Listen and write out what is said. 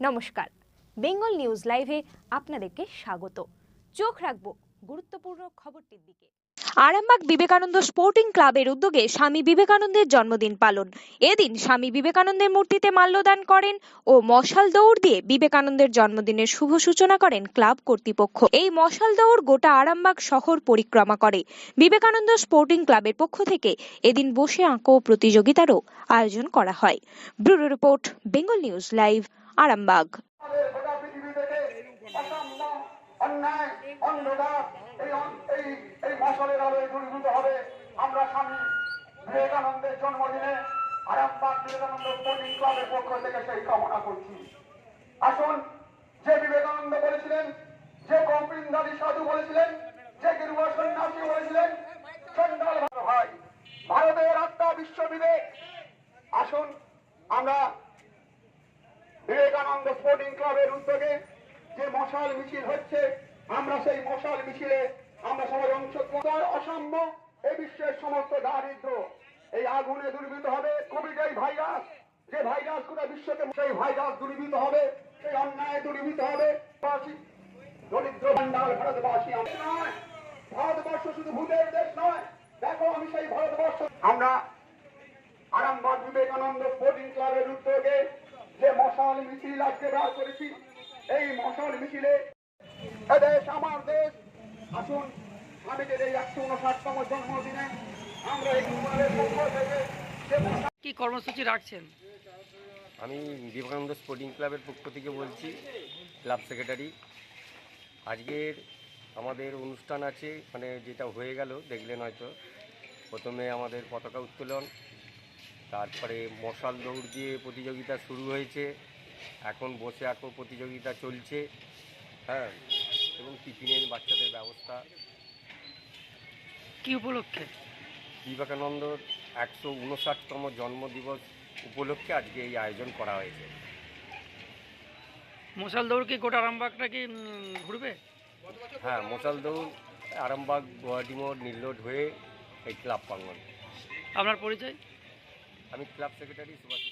নমস্কার। বেঙ্গল নিউজ লাইভে আপনাদেরকে স্বাগত। চোখ রাখব গুরুত্বপূর্ণ খবরটির দিকে। আরামবাগ বিবেকানন্দ স্পোর্টিং ক্লাবের উদ্যোগে স্বামী বিবেকানন্দের জন্মদিন পালন। এদিন স্বামী বিবেকানন্দের মূর্তিতে মাল্যদান করেন ও মশাল দৌড় দিয়ে বিবেকানন্দের জন্মদিনের শুভ সূচনা করেন ক্লাব কর্তৃপক্ষ। এই মশাল দৌড় গোটা আরামবাগ শহর পরিক্রমা করে। বিবেকানন্দ স্পোর্টিং ক্লাবের পক্ষ থেকে এদিন বসে আঁকো প্রতিযোগিতারও আয়োজন করা হয়। Bureau report, Bengal news live. Arambagh. আসুন, যে বিবেকানন্দ বলেছিলেন, যে সাধু বলেছিলেন, যে গেরুয়া সন্ন্যাসী বলেছিলেন ভারতের আত্মা আসুন, আমরা বিবেকানন্দ স্পোর্টিং ক্লাবের উদ্যোগে যে মশাল মিছিল হচ্ছে, আমরা সেই মশাল মিছিলে আমরা সবাই অংশগ্রহণ অসাম্য এই বিশ্বের সমস্ত দারিদ্র। এই আগুনে দূরীভূত হবে কোভিড এই ভাইরাস। যে ভাইরাস গোটা বিশ্বকে সেই ভাইরাস দূরীভূত হবে, সেই অন্যায় দূরীভূত হবে। দরিদ্র ভান্ডার ভারতবাসী নয়। ভারতবর্ষ শুধু ভূতের দেশ নয়। দেখো আমি সেই ভারতবর্ষ আমরা আরামবাগ বিবেকানন্দ স্পোর্টিং ক্লাবের উদ্যোগে মশাল মিছিল আজকে বার করেছি। এই মশাল মিছিলে এদেশ আমার দেশ। আসুন স্বামীজির এই একশো উনষাটতম জন্মদিনে আমরা এই ক্লাবের পক্ষ থেকে কি কর্মসূচি রাখছেন? আমি বিবেকানন্দ স্পোর্টিং ক্লাবের পক্ষ থেকে বলছি ক্লাব সেক্রেটারি। আজকের আমাদের অনুষ্ঠান আছে মানে যেটা হয়ে গেল দেখলেন হয়তো। প্রথমে আমাদের পতাকা উত্তোলন তারপরে মশাল দৌড় দিয়ে প্রতিযোগিতা শুরু হয়েছে। এখন বসে আঁকো প্রতিযোগিতা চলছে হ্যাঁ এবং টিফিনের বাচ্চাদের ব্যবস্থা। কি উপলক্ষে? বিবেকানন্দর একশো উনষাটতম জন্মদিবস উপলক্ষে আজকে এই আয়োজন করা হয়েছে। মশাল দৌড় কি গোটা আরামবাগটা কি ঘুরবে? হ্যাঁ মশাল দৌড় আরামবাগ গুয়াহাটি মোড় নীলরোড হয়ে এই ক্লাব প্রাঙ্গন আপনার পরিচয়? আমি ক্লাব সেক্রেটারি সুভাষ